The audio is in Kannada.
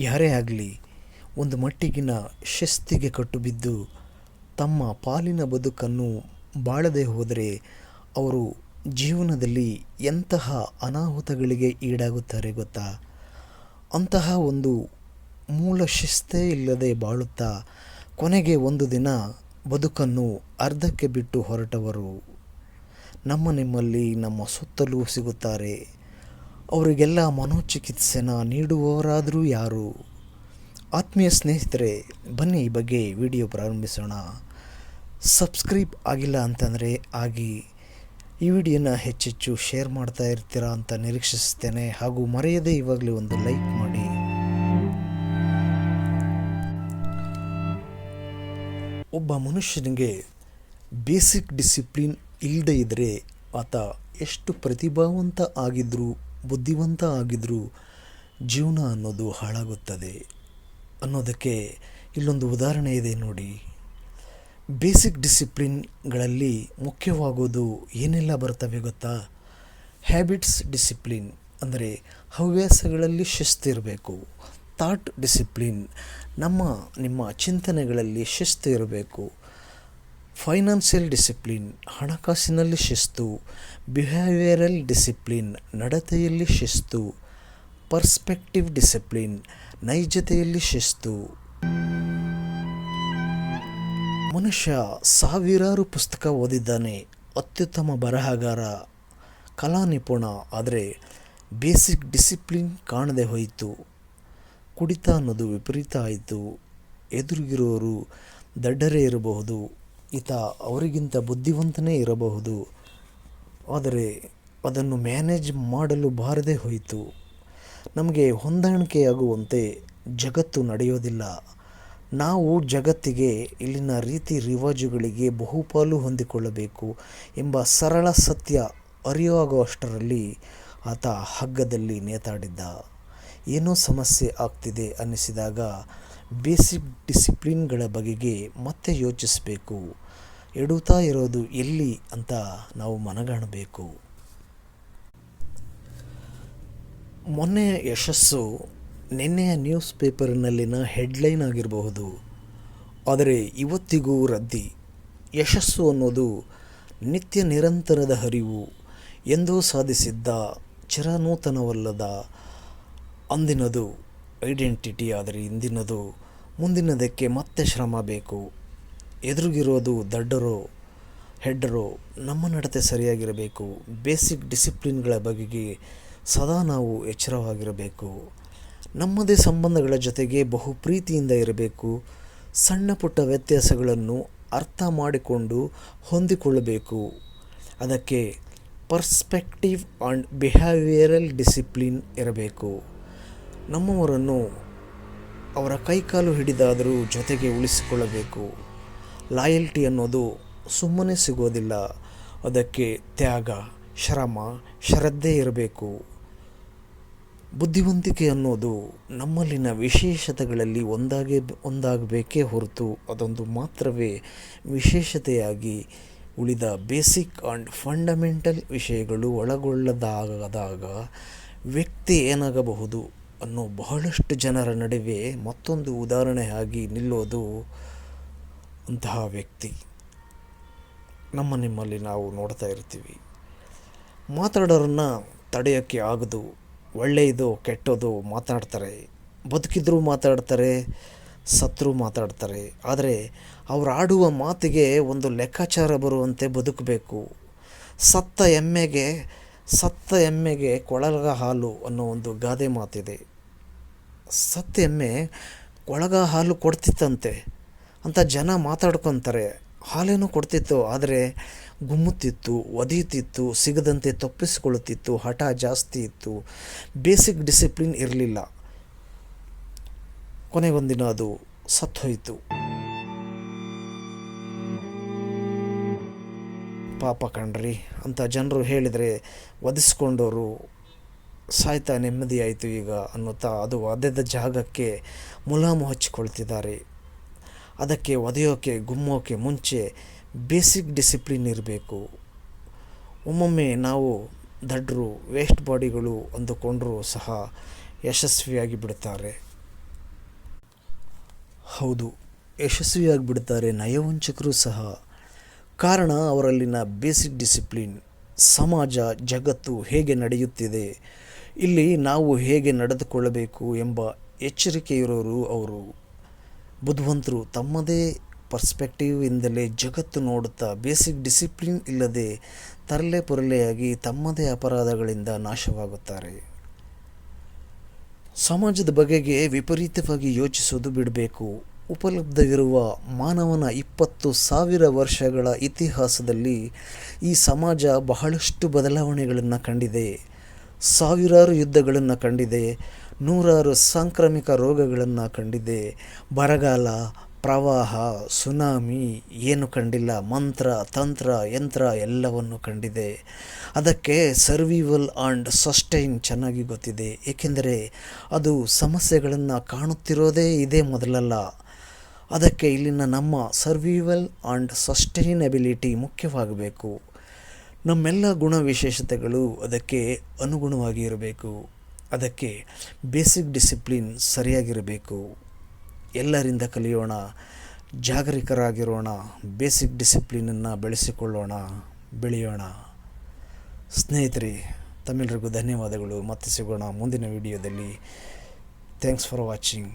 ಯಾರೇ ಆಗಲಿ, ಒಂದು ಮಟ್ಟಿಗಿನ ಶಿಸ್ತಿಗೆ ಕಟ್ಟುಬಿದ್ದು ತಮ್ಮ ಪಾಲಿನ ಬದುಕನ್ನು ಬಾಳದೆ ಹೋದರೆ ಅವರು ಜೀವನದಲ್ಲಿ ಎಂತಹ ಅನಾಹುತಗಳಿಗೆ ಈಡಾಗುತ್ತಾರೆ ಗೊತ್ತಾ? ಅಂತಹ ಒಂದು ಮೂಲ ಶಿಸ್ತೇ ಇಲ್ಲದೆ ಬಾಳುತ್ತಾ ಕೊನೆಗೆ ಒಂದು ದಿನ ಬದುಕನ್ನು ಅರ್ಧಕ್ಕೆ ಬಿಟ್ಟು ಹೊರಟವರು. ನಮ್ಮ ನಿಮ್ಮಲ್ಲಿ ನಮ್ಮ ಸುತ್ತಲೂ ಸಿಗುತ್ತಾರೆ. ಅವರಿಗೆಲ್ಲ ಮನೋಚಿಕಿತ್ಸೆನ ನೀಡುವವರಾದರೂ ಯಾರು? ಆತ್ಮೀಯ ಸ್ನೇಹಿತರೆ, ಬನ್ನಿ ಈ ಬಗ್ಗೆ ವಿಡಿಯೋ ಪ್ರಾರಂಭಿಸೋಣ. ಸಬ್ಸ್ಕ್ರೈಬ್ ಆಗಿಲ್ಲ ಅಂತಂದರೆ ಆಗಿ. ಈ ವಿಡಿಯೋನ ಹೆಚ್ಚೆಚ್ಚು ಶೇರ್ ಮಾಡ್ತಾ ಇರ್ತೀರಾ ಅಂತ ನಿರೀಕ್ಷಿಸ್ತೇನೆ ಹಾಗೂ ಮರೆಯದೇ ಇವಾಗಲೇ ಒಂದು ಲೈಕ್ ಮಾಡಿ. ಒಬ್ಬ ಮನುಷ್ಯನಿಗೆ ಬೇಸಿಕ್ ಡಿಸಿಪ್ಲಿನ್ ಇಲ್ಲದೇ ಇದ್ದರೆ ಆತ ಎಷ್ಟು ಪ್ರತಿಭಾವಂತ ಆಗಿದ್ರೂ ಬುದ್ಧಿವಂತ ಆಗಿದ್ದರೂ ಜೀವನ ಅನ್ನೋದು ಹಾಳಾಗುತ್ತದೆ ಅನ್ನೋದಕ್ಕೆ ಇಲ್ಲೊಂದು ಉದಾಹರಣೆ ಇದೆ ನೋಡಿ. ಬೇಸಿಕ್ ಡಿಸಿಪ್ಲಿನ್ಗಳಲ್ಲಿ ಮುಖ್ಯವಾಗೋದು ಏನೆಲ್ಲ ಬರ್ತವೆ ಗೊತ್ತಾ? ಹ್ಯಾಬಿಟ್ಸ್ ಡಿಸಿಪ್ಲಿನ್ ಅಂದರೆ ಹವ್ಯಾಸಗಳಲ್ಲಿ ಶಿಸ್ತಿರಬೇಕು ಥಾಟ್ ಡಿಸಿಪ್ಲಿನ್ ನಮ್ಮ ನಿಮ್ಮ ಚಿಂತನೆಗಳಲ್ಲಿ ಶಿಸ್ತು ಇರಬೇಕು. ಫೈನಾನ್ಷಿಯಲ್ ಡಿಸಿಪ್ಲಿನ್, ಹಣಕಾಸಿನಲ್ಲಿ ಶಿಸ್ತು, ಬಿಹೇವಿಯರಲ್ ಡಿಸಿಪ್ಲಿನ್, ನಡತೆಯಲ್ಲಿ ಶಿಸ್ತು, ಪರ್ಸ್ಪೆಕ್ಟಿವ್ ಡಿಸಿಪ್ಲಿನ್, ನೈಜತೆಯಲ್ಲಿ ಶಿಸ್ತು. ಮನುಷ್ಯ ಸಾವಿರಾರು ಪುಸ್ತಕ ಓದಿದ್ದಾನೆ, ಅತ್ಯುತ್ತಮ ಬರಹಗಾರ ಕಲಾ ನಿಪುಣ ಆದರೆ ಬೇಸಿಕ್ ಡಿಸಿಪ್ಲಿನ್ ಕಾಣದೆ ಹೋಯಿತು. ಕುಡಿತ ಅನ್ನೋದು ವಿಪರೀತ ಆಯಿತು. ಎದುರಿಗಿರೋರು ದಡ್ಡರೇ ಇರಬಹುದು. ಈತ ಅವರಿಗಿಂತ ಬುದ್ಧಿವಂತನೇ ಇರಬಹುದು. ಆದರೆ ಅದನ್ನು ಮ್ಯಾನೇಜ್ ಮಾಡಲು ಬಾರದೆ ಹೋಯಿತು. ನಮಗೆ ಹೊಂದಾಣಿಕೆಯಾಗುವಂತೆ ಜಗತ್ತು ನಡೆಯೋದಿಲ್ಲ. ನಾವು ಜಗತ್ತಿಗೆ ಇಲ್ಲಿನ ರೀತಿ ರಿವಾಜುಗಳಿಗೆ ಬಹುಪಾಲು ಹೊಂದಿಕೊಳ್ಳಬೇಕು ಎಂಬ ಸರಳ ಸತ್ಯ ಅರಿವಾಗುವಷ್ಟರಲ್ಲಿ ಆತ ಹಗ್ಗದಲ್ಲಿ ನೇತಾಡಿದ್ದ. ಏನೋ ಸಮಸ್ಯೆ ಆಗ್ತಿದೆ ಅನ್ನಿಸಿದಾಗ ಬೇಸಿಕ್ ಡಿಸಿಪ್ಲಿನ್ಗಳ ಬಗೆಗೆ ಮತ್ತೆ ಯೋಚಿಸಬೇಕು. ಎಡುತ್ತಾ ಇರೋದು ಎಲ್ಲಿ ಅಂತ ನಾವು ಮನಗಾಣಬೇಕು. ಮೊನ್ನೆಯ ಯಶಸ್ಸು ನಿನ್ನೆಯ ನ್ಯೂಸ್ ಪೇಪರ್ನಲ್ಲಿನ ಹೆಡ್ಲೈನ್ ಆಗಿರಬಹುದು. ಆದರೆ ಇವತ್ತಿಗೂ ರದ್ದಿ. ಯಶಸ್ಸು ಅನ್ನೋದು ನಿತ್ಯ ನಿರಂತರದ ಹರಿವು ಎಂದು ಸಾಧಿಸಿದ್ದ ಚಿರನೂತನವಲ್ಲದ ಅಂದಿನದು. ಐಡೆಂಟಿಟಿ ಆದರೆ ಇಂದಿನದು. ಮುಂದಿನದಕ್ಕೆ ಮತ್ತೆ ಶ್ರಮ ಬೇಕು. ಎದುರಿಗಿರೋದು ದಡ್ಡರು, ಹೆಡ್ಡರು ನಮ್ಮ ನಡತೆ ಸರಿಯಾಗಿರಬೇಕು. ಬೇಸಿಕ್ ಡಿಸಿಪ್ಲಿನ್ಗಳ ಬಗೆಗೆ ಸದಾ ನಾವು ಎಚ್ಚರವಾಗಿರಬೇಕು. ನಮ್ಮದೇ ಸಂಬಂಧಗಳ ಜೊತೆಗೆ ಬಹು ಪ್ರೀತಿಯಿಂದ ಇರಬೇಕು. ಸಣ್ಣ ಪುಟ್ಟ ವ್ಯತ್ಯಾಸಗಳನ್ನು ಅರ್ಥ ಮಾಡಿಕೊಂಡು ಹೊಂದಿಕೊಳ್ಳಬೇಕು. ಅದಕ್ಕೆ ಪರ್ಸ್ಪೆಕ್ಟಿವ್ ಆ್ಯಂಡ್ ಬಿಹೇವಿಯರಲ್ ಡಿಸಿಪ್ಲಿನ್ ಇರಬೇಕು. ನಮ್ಮವರನ್ನು ಅವರ ಕೈಕಾಲು ಹಿಡಿದಾದರೂ ಜೊತೆಗೆ ಉಳಿಸಿಕೊಳ್ಳಬೇಕು. ಲಾಯಲ್ಟಿ ಅನ್ನೋದು ಸುಮ್ಮನೆ ಸಿಗೋದಿಲ್ಲ. ಅದಕ್ಕೆ ತ್ಯಾಗ, ಶ್ರಮ, ಶ್ರದ್ಧೆ ಇರಬೇಕು. ಬುದ್ಧಿವಂತಿಕೆ ಅನ್ನೋದು ನಮ್ಮಲ್ಲಿನ ವಿಶೇಷತೆಗಳಲ್ಲಿ ಒಂದಾಗಿ, ಒಂದಾಗಬೇಕೇ ಹೊರತು ಅದೊಂದು ಮಾತ್ರವೇ ವಿಶೇಷತೆಯಾಗಿ ಉಳಿದ ಬೇಸಿಕ್ ಆ್ಯಂಡ್ ಫಂಡಮೆಂಟಲ್ ವಿಷಯಗಳು ಒಳಗೊಳ್ಳದಾಗದಾಗ ವ್ಯಕ್ತಿ ಏನಾಗಬಹುದು ಅನ್ನೋ ಬಹಳಷ್ಟು ಜನರ ನಡುವೆ ಮತ್ತೊಂದು ಉದಾಹರಣೆಯಾಗಿ ನಿಲ್ಲೋದು ಅಂತಹ ವ್ಯಕ್ತಿ. ನಮ್ಮ ನಿಮ್ಮಲ್ಲಿ ನಾವು ನೋಡ್ತಾ ಇರ್ತೀವಿ. ಮಾತಾಡೋರನ್ನ ತಡೆಯೋಕ್ಕೆ ಆಗದು, ಒಳ್ಳೆಯದು, ಕೆಟ್ಟದು ಮಾತಾಡ್ತಾರೆ. ಬದುಕಿದ್ರೂ ಮಾತಾಡ್ತಾರೆ, ಸತ್ರು ಮಾತಾಡ್ತಾರೆ. ಆದರೆ ಅವ್ರು ಆಡುವ ಮಾತಿಗೆ ಒಂದು ಲೆಕ್ಕಾಚಾರ ಬರುವಂತೆ ಬದುಕಬೇಕು. ಸತ್ತ ಎಮ್ಮೆಗೆ ಸತ್ತ ಎಮ್ಮೆಗೆ ಕೊಳಗ ಹಾಲು ಅನ್ನೋ ಒಂದು ಗಾದೆ ಮಾತಿದೆ. ಸತ್ತ ಎಮ್ಮೆ ಕೊಳಗ ಹಾಲು ಕೊಡ್ತಿತ್ತಂತೆ. ಅಂತ ಜನ ಮಾತಾಡ್ಕೊತಾರೆ. ಹಾಲೇನೋ ಕೊಡ್ತಿತ್ತು, ಆದರೆ ಗುಮ್ಮುತ್ತಿತ್ತು ಒದೀತಿತ್ತು ಸಿಗದಂತೆ ತಪ್ಪಿಸಿಕೊಳ್ಳುತ್ತಿತ್ತು, ಹಠ ಜಾಸ್ತಿ ಇತ್ತು. ಬೇಸಿಕ್ ಡಿಸಿಪ್ಲಿನ್ ಇರಲಿಲ್ಲ. ಕೊನೆಗೊಂದಿನ ಅದು ಸತ್ತೋಯಿತು. ಪಾಪ ಕಣ್ರಿ, ಅಂತ ಜನರು ಹೇಳಿದರೆ ಒದಿಸ್ಕೊಂಡವರು ಸಾಯ್ತಾ ನೆಮ್ಮದಿಯಾಯಿತು ಈಗ ಅನ್ನುತ್ತಾ ಅದು ಅದೆದ ಜಾಗಕ್ಕೆ ಮುಲಾಮು ಹಚ್ಚಿಕೊಳ್ತಿದ್ದಾರೆ. ಅದಕ್ಕೆ ಒದೆಯೋಕೆ, ಗುಮ್ಮೋಕೆ ಮುಂಚೆ ಬೇಸಿಕ್ ಡಿಸಿಪ್ಲಿನ್ ಇರಬೇಕು. ಒಮ್ಮೊಮ್ಮೆ ನಾವು ದಡ್ರು ವೇಸ್ಟ್ ಬಾಡಿಗಳು ಅಂದುಕೊಂಡರೂ ಸಹ ಯಶಸ್ವಿಯಾಗಿ ಬಿಡುತ್ತಾರೆ ಹೌದು, ಯಶಸ್ವಿಯಾಗಿ ಬಿಡುತ್ತಾರೆ ನಯವಂಚಕರು ಸಹ. ಕಾರಣ ಅವರಲ್ಲಿನ ಬೇಸಿಕ್ ಡಿಸಿಪ್ಲಿನ್ ಸಮಾಜ, ಜಗತ್ತು ಹೇಗೆ ನಡೆಯುತ್ತಿದೆ, ಇಲ್ಲಿ ನಾವು ಹೇಗೆ ನಡೆದುಕೊಳ್ಳಬೇಕು ಎಂಬ ಎಚ್ಚರಿಕೆ ಇರೋರು ಅವರು. ಬುದ್ಧಿವಂತರು ತಮ್ಮದೇ ಪರ್ಸ್ಪೆಕ್ಟಿವ್ ಇಂದಲೇ ಜಗತ್ತು ನೋಡುತ್ತಾ ಬೇಸಿಕ್ ಡಿಸಿಪ್ಲಿನ್ ಇಲ್ಲದೆ ತರಲೆ ಪುರಲೆಯಾಗಿ ತಮ್ಮದೇ ಅಪರಾಧಗಳಿಂದ ನಾಶವಾಗುತ್ತಾರೆ. ಸಮಾಜದ ಬಗೆಗೆ ವಿಪರೀತವಾಗಿ ಯೋಚಿಸುವುದು ಬಿಡಬೇಕು. ಉಪಲಬ್ಧವಿರುವ ಮಾನವನ ಇಪ್ಪತ್ತು ಸಾವಿರ ವರ್ಷಗಳ ಇತಿಹಾಸದಲ್ಲಿ ಈ ಸಮಾಜ ಬಹಳಷ್ಟು ಬದಲಾವಣೆಗಳನ್ನು ಕಂಡಿದೆ. ಸಾವಿರಾರು ಯುದ್ಧಗಳನ್ನು ಕಂಡಿದೆ. ನೂರಾರು ಸಾಂಕ್ರಾಮಿಕ ರೋಗಗಳನ್ನು ಕಂಡಿದೆ ಬರಗಾಲ, ಪ್ರವಾಹ, ಸುನಾಮಿ ಏನು ಕಂಡಿಲ್ಲ. ಮಂತ್ರ, ತಂತ್ರ, ಯಂತ್ರ ಎಲ್ಲವನ್ನು ಕಂಡಿದೆ ಅದಕ್ಕೆ ಸರ್ವಿವಲ್ ಆ್ಯಂಡ್ ಸಸ್ಟೈನ್ ಚೆನ್ನಾಗಿ ಗೊತ್ತಿದೆ. ಏಕೆಂದರೆ ಅದು ಸಮಸ್ಯೆಗಳನ್ನು ಕಾಣುತ್ತಿರೋದೇ ಇದೇ ಮೊದಲಲ್ಲ. ಅದಕ್ಕೆ ಇಲ್ಲಿನ ನಮ್ಮ ಸರ್ವಿವಲ್ ಆ್ಯಂಡ್ ಸಸ್ಟೈನಬಿಲಿಟಿ ಮುಖ್ಯವಾಗಬೇಕು. ನಮ್ಮೆಲ್ಲ ಗುಣ ವಿಶೇಷತೆಗಳು ಅದಕ್ಕೆ ಅನುಗುಣವಾಗಿ ಇರಬೇಕು. ಅದಕ್ಕೆ ಬೇಸಿಕ್ ಡಿಸಿಪ್ಲಿನ್ ಸರಿಯಾಗಿರಬೇಕು. ಎಲ್ಲರಿಂದ ಕಲಿಯೋಣ, ಜಾಗರಿಕರಾಗಿರೋಣ ಬೇಸಿಕ್ ಡಿಸಿಪ್ಲಿನನ್ನು ಬೆಳೆಸಿಕೊಳ್ಳೋಣ, ಬೆಳೆಯೋಣ. ಸ್ನೇಹಿತರೆ ತಮಿಳರಿಗೂ ಧನ್ಯವಾದಗಳು. ಮತ್ತೆ ಸಿಗೋಣ ಮುಂದಿನ ವಿಡಿಯೋದಲ್ಲಿ ಥ್ಯಾಂಕ್ಸ್ ಫಾರ್ ವಾಚಿಂಗ್